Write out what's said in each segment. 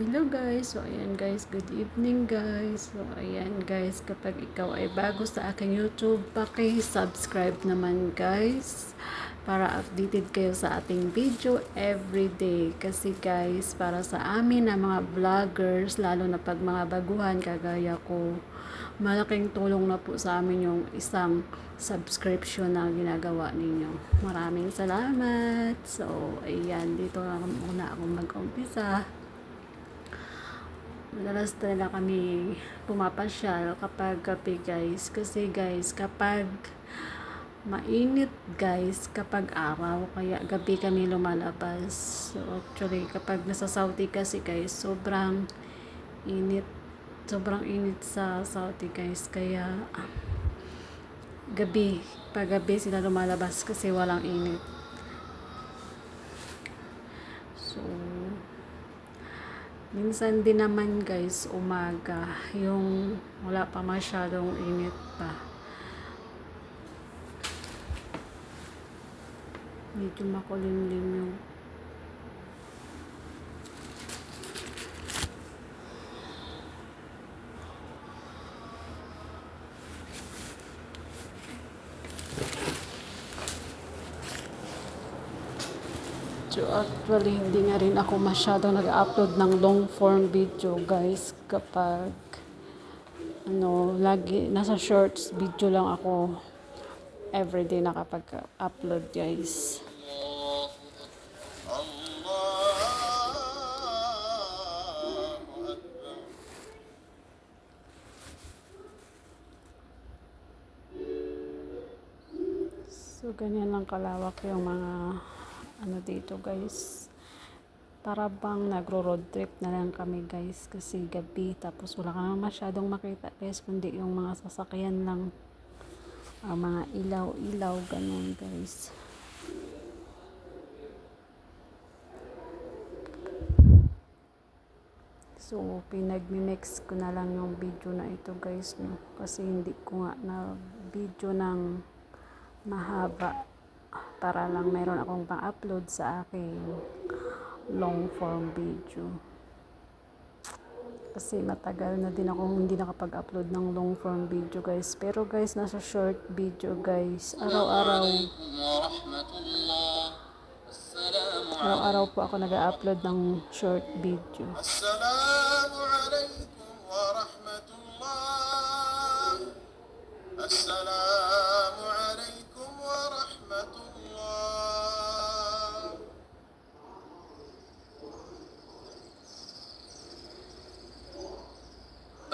hello guys. So, ayan guys. Good evening guys. So, ayan guys. Kapag ikaw ay bago sa aking YouTube, paki-subscribe naman guys. Para updated kayo sa ating video everyday. Kasi guys, para sa amin na mga vloggers, lalo na pag mga baguhan kagaya ko, malaking tulong na po sa amin yung isang subscription na ginagawa ninyo. Maraming salamat. So, ayan, dito na muna ako mag-umpisa. Madalas talaga kami pumapasyal kapag gabi guys. Kasi guys, kapag mainit guys, kapag araw, kaya gabi kami lumalabas. So actually, kapag nasa Saudi kasi guys, sobrang init. Sobrang init sa Saudi guys. Kaya gabi, pag gabi sila lumalabas kasi walang init. So, Minsan din naman guys, umaga, yung wala pa masyadong init pa. Medyo makulimlim yung So actually, hindi nga rin ako masyadong nag-upload ng long form video guys. Kapag ano, lagi, nasa shorts video lang ako. Everyday nakapag-upload guys. So, ganyan lang kalawak yung mga ano dito guys. Para bang nagro-road trip na lang kami guys kasi gabi tapos wala ka masyadong makita guys kundi yung mga sasakyan lang uh, mga ilaw-ilaw ganun guys. So, pinag-mix ko na lang yung video na ito guys, no? Kasi hindi ko nga na video ng mahaba para lang meron akong pang-upload sa aking long form video. Kasi matagal na din ako hindi nakapag-upload ng long form video guys. Pero guys, nasa short video guys. Araw-araw. Araw-araw po ako nag-upload ng short video.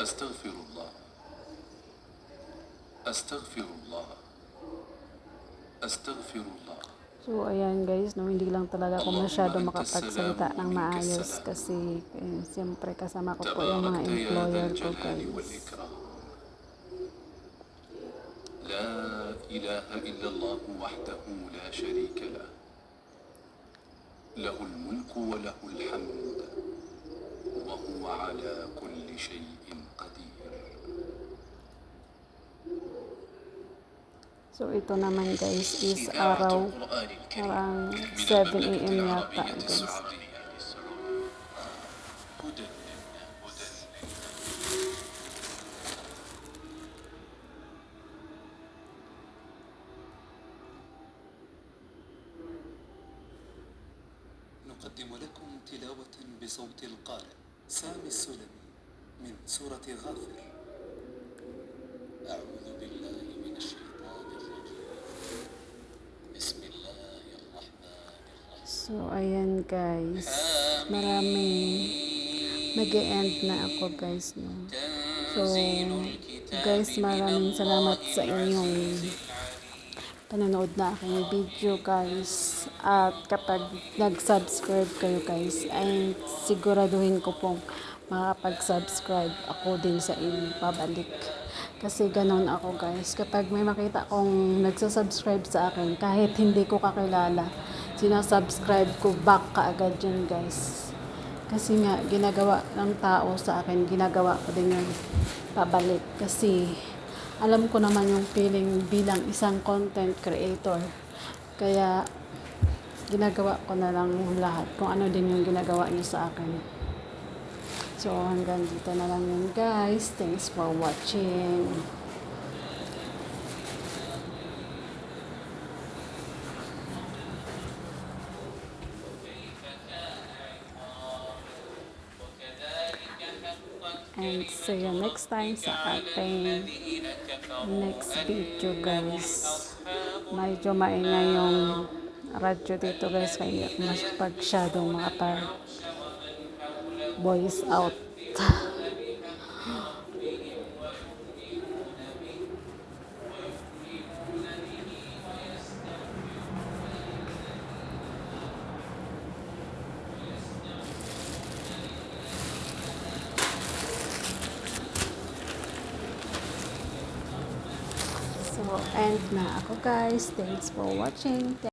أستغفر الله أستغفر الله أستغفر الله So, ayan guys, no, hindi lang talaga ako masyado makapagsalita ng maayos kasi eh, siyempre kasama ko po yung mga employer ko guys. لا إله إلا الله وحده لا شريك له له الملك وله الحمد وهو على كل شيء قدير So, ito naman guys is araw من 7 المملكة a.m. yata guys. نقدم لكم تلاوة بصوت القارئ سامي السلمي من سورة غافر أعوذ بالله من الشيطان الرجيم بسم الله الرحمن الرحيم So, ayan guys. Maraming mag end na ako guys. No? So, guys, maraming salamat sa inyong panonood na aking video guys. At kapag nag-subscribe kayo guys, ay siguraduhin ko pong makapag-subscribe ako din sa inyo pabalik. Kasi ganon ako guys. Kapag may makita kong nagsasubscribe sa akin, kahit hindi ko kakilala, sinasubscribe ko back kaagad yun guys. Kasi nga, ginagawa ng tao sa akin, ginagawa ko din yun pabalik. Kasi alam ko naman yung feeling bilang isang content creator. Kaya, ginagawa ko na lang lahat kung ano din yung ginagawa niyo sa akin. So, hanggang dito na lang yun guys. Thanks for watching. And see you next time sa ating next video guys. Medyo maingay yung radyo dito guys kaya mas pagsyadong makapag voice out. End na ako guys. Thanks for watching.